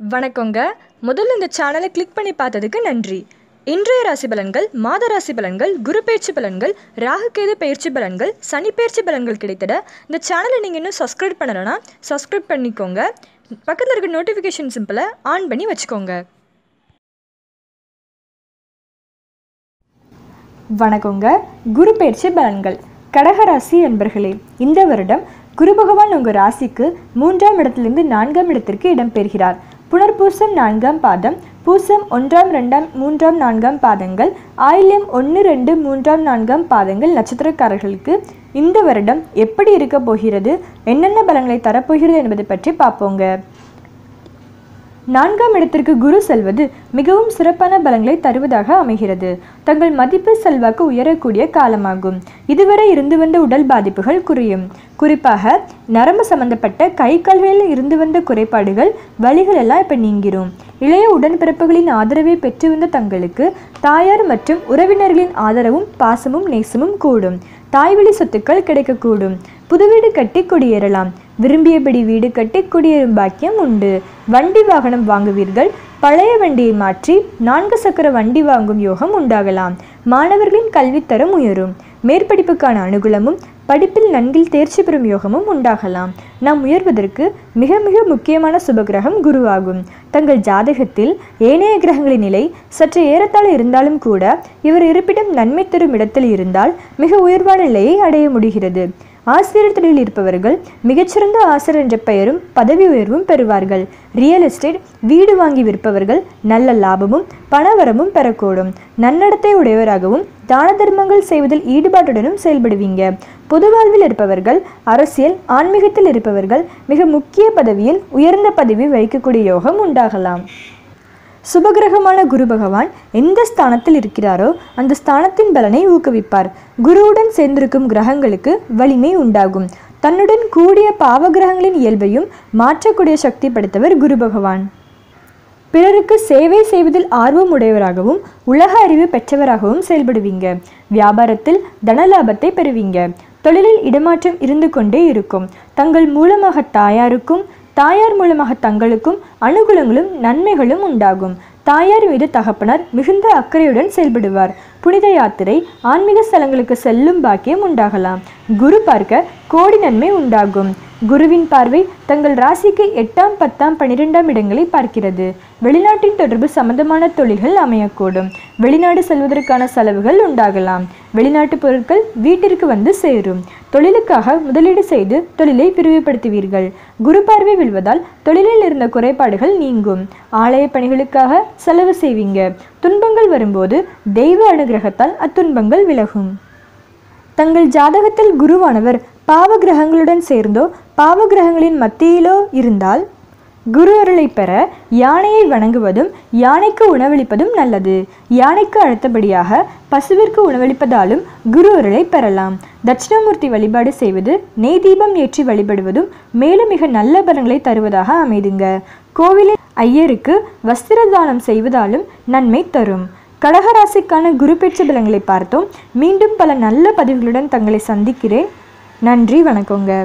வணக்கங்க. முதல்ல இந்த சேனலை கிளிக் பண்ணி பார்த்ததுக்கு நன்றி. இன்றைய ராசி பலன்கள் மாத ராசி பலன்கள் குரு பயிற்சி பலன்கள் ராகுகேது பயிற்சி பலன்கள் சனி பயிற்சி பலன்கள் கிடைத்திட இந்த சேனலை நீங்கள் இன்னும் சப்ஸ்கிரைப் பண்ணலைன்னா சப்ஸ்கிரைப் பண்ணிக்கோங்க. பக்கத்தில் இருக்க நோட்டிஃபிகேஷன் சிம்பிளை ஆன் பண்ணி வச்சுக்கோங்க. வணக்கங்க. குரு பயிற்சி பலன்கள். கடகராசி என்பர்களே இந்த வருடம் குரு பகவான் உங்கள் ராசிக்கு மூன்றாம் இடத்திலிருந்து நான்காம் இடத்திற்கு இடம்பெறுகிறார் புனர்பூசம் நான்காம் பாதம் பூசம் ஒன்றாம் ரெண்டாம் மூன்றாம் நான்காம் பாதங்கள் ஆயில்யம் ஒன்று ரெண்டு மூன்றாம் நான்காம் பாதங்கள் நட்சத்திரக்காரர்களுக்கு இந்த வருடம் எப்படி இருக்க போகிறது என்னென்ன பலன்களை தரப்போகிறது என்பதை பற்றி பார்ப்போங்க. நான்காம் இடத்திற்கு குரு செல்வது மிகவும் சிறப்பான பலங்களை தருவதாக அமைகிறது. தங்கள் மதிப்பு செல்வாக்கு உயரக்கூடிய காலமாகும். இதுவரை இருந்து வந்த உடல் பாதிப்புகள் குறையும். குறிப்பாக நரம்பு சம்பந்தப்பட்ட கை கால்களில் இருந்து வந்த குறைபாடுகள் வழிகள் எல்லாம் இப்போ நீங்கிரும். இளைய உடன்பிறப்புகளின் ஆதரவை பெற்று வந்த தங்களுக்கு தாயார் மற்றும் உறவினர்களின் ஆதரவும் பாசமும் நேசமும் கூடும். தாய்வழி சொத்துக்கள் கிடைக்கக்கூடும். புது வீடு கட்டி குடியேறலாம். விரும்பியபடி வீடு கட்டி குடியேறும் பாக்கியம் உண்டு. வண்டி வாகனம் வாங்குவீர்கள். பழைய வண்டியை மாற்றி நான்கு சக்கர வண்டி வாங்கும் யோகம் உண்டாகலாம். மாணவர்களின் கல்வித்தரம் உயரும். மேற்படிப்புக்கான அனுகூலமும் படிப்பில் நன்கில் தேர்ச்சி பெறும் யோகமும் உண்டாகலாம். நாம் உயர்வதற்கு மிக மிக முக்கியமான சுபகிரகம் குருவாகும். தங்கள் ஜாதகத்தில் ஏனைய கிரகங்களின் நிலை சற்று ஏறத்தாழ இருந்தாலும் கூட இவர் இருப்பிடம் நன்மை தரும் இடத்தில் இருந்தால் மிக உயர்வான நிலையை அடைய முடிகிறது. ஆசிரியர் தொழிலில் இருப்பவர்கள் மிகச்சிறந்த ஆசிரியர் என்ற பெயரும் பதவி உயர்வும் பெறுவார்கள். ரியல் எஸ்டேட் வீடு வாங்கி விற்பவர்கள் நல்ல லாபமும் பணவரமும் பெறக்கூடும். நன்னடத்தை உடையவராகவும் தான தர்மங்கள் செய்வதில் ஈடுபாட்டுடனும் செயல்படுவீங்க. பொது வாழ்வில் இருப்பவர்கள் அரசியல் ஆன்மீகத்தில் இருப்பவர்கள் மிக முக்கிய பதவியில் உயர்ந்த பதவி வகிக்கக்கூடிய யோகம் உண்டாகலாம். சுபகிரகமான குரு பகவான் எந்த ஸ்தானத்தில் இருக்கிறாரோ அந்த ஸ்தானத்தின் பலனை ஊக்குவிப்பார். குருவுடன் சேர்ந்திருக்கும் கிரகங்களுக்கு வலிமை உண்டாகும். தன்னுடன் கூடிய பாவகிரகங்களின் இயல்பையும் மாற்றக்கூடிய சக்தி படைத்தவர் குரு பகவான். பிறருக்கு சேவை செய்வதில் ஆர்வம் உடையவராகவும் உலக அறிவு பெற்றவராகவும் செயல்படுவீங்க. வியாபாரத்தில் தனலாபத்தை பெறுவீங்க. தொழிலில் இடமாற்றம் இருந்து கொண்டே இருக்கும். தங்கள் மூலமாக தாயாருக்கும் தாயார் மூலமாக தங்களுக்கும் அனுகூலங்களும் நன்மைகளும் உண்டாகும். தாயார் மீது தகப்பனர் மிகுந்த அக்கறையுடன் செயல்படுவார். புனித யாத்திரை ஆன்மீக ஸ்தலங்களுக்கு செல்லும் பாக்கியம் உண்டாகலாம். குரு பார்க்க கோடி நன்மை உண்டாகும். குருவின் பார்வை தங்கள் ராசிக்கு எட்டாம் பத்தாம் பனிரெண்டாம் இடங்களை பார்க்கிறது. வெளிநாட்டின் தொடர்பு சம்பந்தமான தொழில்கள் அமையக்கூடும். வெளிநாடு செல்வதற்கான செலவுகள் உண்டாகலாம். வெளிநாட்டு பொருட்கள் வீட்டிற்கு வந்து சேரும். தொழிலுக்காக முதலீடு செய்து தொழிலை விரிவுபடுத்துவீர்கள் குரு பார்வை விழுவதால் தொழிலில் இருந்த குறைபாடுகள் நீங்கும். ஆலய பணிகளுக்காக செலவு செய்வீங்க. துன்பங்கள் வரும்போது தெய்வ அனுகிரகத்தால் அத்துன்பங்கள் விலகும். தங்கள் ஜாதகத்தில் குருவானவர் பாவ கிரகங்களுடன் சேர்ந்தோ பாவ கிரகங்களின் மத்தியிலோ இருந்தால் குரு அருளை பெற யானையை வணங்குவதும் யானைக்கு உணவளிப்பதும் நல்லது. யானைக்கு அடுத்தபடியாக பசுவிற்கு உணவளிப்பதாலும் குரு அருளை பெறலாம். தட்சிணாமூர்த்தி வழிபாடு செய்வது நெய் தீபம் ஏற்றி வழிபடுவதும் மேலும் மிக நல்ல பலன்களை தருவதாக அமைதுங்க. கோவிலில் ஐயருக்கு வஸ்திர தானம் செய்வதாலும் நன்மை தரும். கடகராசிக்கான குரு பெற்ற பலன்களை பார்த்தோம். மீண்டும் பல நல்ல பதிவுகளுடன் தங்களை சந்திக்கிறேன். நன்றி வணக்கங்க.